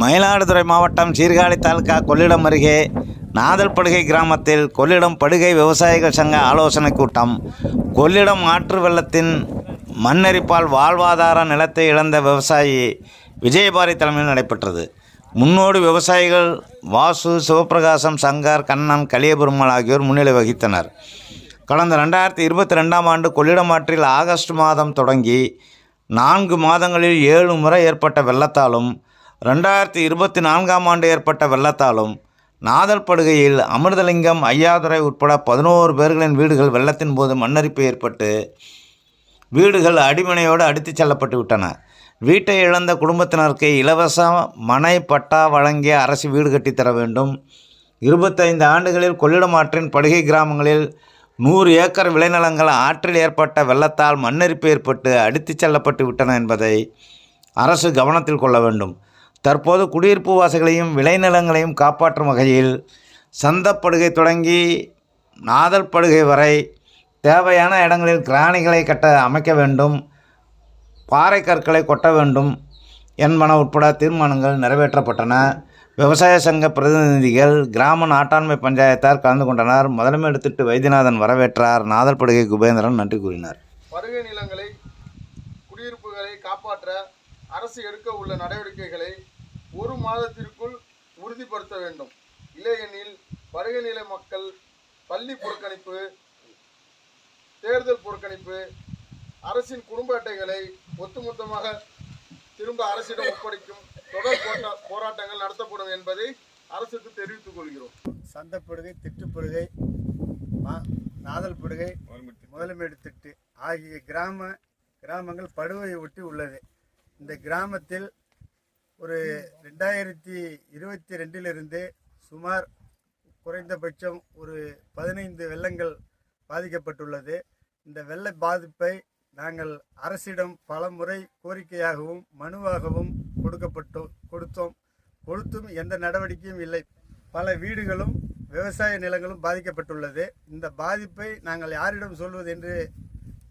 மயிலாடுதுறை மாவட்டம் சீர்காழி தாலுகா கொள்ளிடம் அருகே நாதல்படுகை கிராமத்தில் கொள்ளிடம் படுகை விவசாயிகள் சங்க ஆலோசனைக் கூட்டம். கொள்ளிடம் ஆற்று வெள்ளத்தின் மண்ணரிப்பால் வாழ்வாதார நிலத்தை இழந்த விவசாயி விஜயபாரி தலைமையில் நடைபெற்றது. முன்னோடி விவசாயிகள் வாசு சிவபிரகாசம் சங்கர் கண்ணன் கலியபெருமாள் ஆகியோர் முன்னிலை வகித்தனர். கடந்த ரெண்டாயிரத்தி இருபத்தி ரெண்டாம் ஆண்டு கொள்ளிடம் ஆற்றில் ஆகஸ்ட் மாதம் தொடங்கி நான்கு மாதங்களில் ஏழு முறை ஏற்பட்ட வெள்ளத்தாலும் ரெண்டாயிரத்தி இருபத்தி நான்காம் ஆண்டு ஏற்பட்ட வெள்ளத்தாலும் நாதல் படுகையில் அமிர்தலிங்கம் ஐயாதுரை உட்பட பதினோரு பேர்களின் வீடுகள் வெள்ளத்தின் போது மண்ணரிப்பு ஏற்பட்டு வீடுகள் அடிமனையோடு அடித்துச் செல்லப்பட்டு விட்டன. வீட்டை இழந்த குடும்பத்தினருக்கு இலவச மனை பட்டா வழங்கிய அரசு வீடு கட்டித்தர வேண்டும். இருபத்தைந்து ஆண்டுகளில் கொள்ளிடம் ஆற்றின் படுகை கிராமங்களில் நூறு ஏக்கர் விளைநிலங்கள் ஆற்றில் ஏற்பட்ட வெள்ளத்தால் மண்ணரிப்பு ஏற்பட்டு அடித்துச் செல்லப்பட்டு விட்டன என்பதை அரசு கவனத்தில் கொள்ள வேண்டும். தற்போது குடியிருப்பு வாசிகளையும் விளைநிலங்களையும் காப்பாற்றும் வகையில் சந்தப்படுகை தொடங்கி நாதல் படுகை வரை தேவையான இடங்களில் கிராணிகளை கட்ட அமைக்க வேண்டும் பாறை கற்களை கொட்ட வேண்டும் என்பன உட்பட தீர்மானங்கள் நிறைவேற்றப்பட்டன. விவசாய சங்க பிரதிநிதிகள் கிராம நாட்டாண்மை பஞ்சாயத்தார் கலந்து கொண்டனர். முதன்மை எடுத்துட்டு வைத்தியநாதன் வரவேற்றார். நாதல்படுகை குபேந்திரன் நன்றி கூறினார். படுகை நிலங்களை குடியிருப்புகளை காப்பாற்ற அரசு எடுக்க உள்ள நடவடிக்கைகளை மாதத்திற்குள் உறுதிப்படுத்த வேண்டும். இல்லையெனில் வருகைநிலை மக்கள் பள்ளி புறக்கணிப்பு தேர்தல் புறக்கணிப்பு அரசின் குடும்ப அட்டைகளை ஒட்டுமொத்தமாக திரும்ப அரசிடம் ஒப்படைக்கும் தொடர் போட்டா- போராட்டங்கள் நடத்தப்படும் என்பதை அரசுக்கு தெரிவித்துக் கொள்கிறோம். சந்தப்படுகை திட்டுப்படுகை மா நாதல் படுகை முதலமேடு திட்டு ஆகிய கிராம கிராமங்கள் படுவையை ஒட்டி உள்ளது. இந்த கிராமத்தில் ஒரு ரெண்டாயிரத்தி இருபத்தி ரெண்டிலிருந்து சுமார் குறைந்தபட்சம் ஒரு பதினைந்து வெள்ளங்கள் பாதிக்கப்பட்டுள்ளது. இந்த வெள்ள பாதிப்பை நாங்கள் அரசிடம் பல முறை கோரிக்கையாகவும் மனுவாகவும் கொடுக்கப்பட்டோ கொடுத்தோம். கொடுத்தும் எந்த நடவடிக்கையும் இல்லை. பல வீடுகளும் விவசாய நிலங்களும் பாதிக்கப்பட்டுள்ளது. இந்த பாதிப்பை நாங்கள் யாரிடம் சொல்வது என்று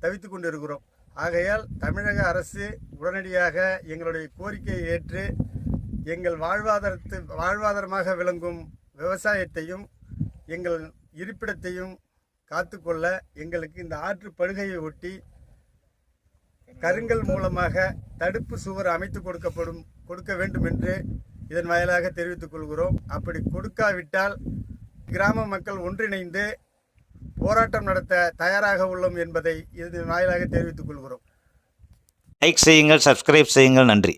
தவித்து கொண்டிருக்கிறோம். ஆகையால் தமிழக அரசு உடனடியாக எங்களுடைய கோரிக்கையை ஏற்று எங்கள் வாழ்வாதாரத்து வாழ்வாதாரமாக விளங்கும் விவசாயத்தையும் எங்கள் இருப்பிடத்தையும் காத்துக்கொள்ள எங்களுக்கு இந்த ஆற்று படுகையை ஒட்டி கருங்கல் மூலமாக தடுப்பு சுவர் அமைத்து கொடுக்கப்படும் கொடுக்க வேண்டும் என்று இதன் வாயிலாக தெரிவித்துக் கொள்கிறோம். அப்படி கொடுக்காவிட்டால் கிராம மக்கள் ஒன்றிணைந்து போராட்டம் நடத்த தயாராக உள்ளோம் என்பதை இதன் வாயிலாக தெரிவித்துக் கொள்கிறோம். லைக் செய்யுங்கள் சப்ஸ்கிரைப் செய்யுங்கள் நன்றி.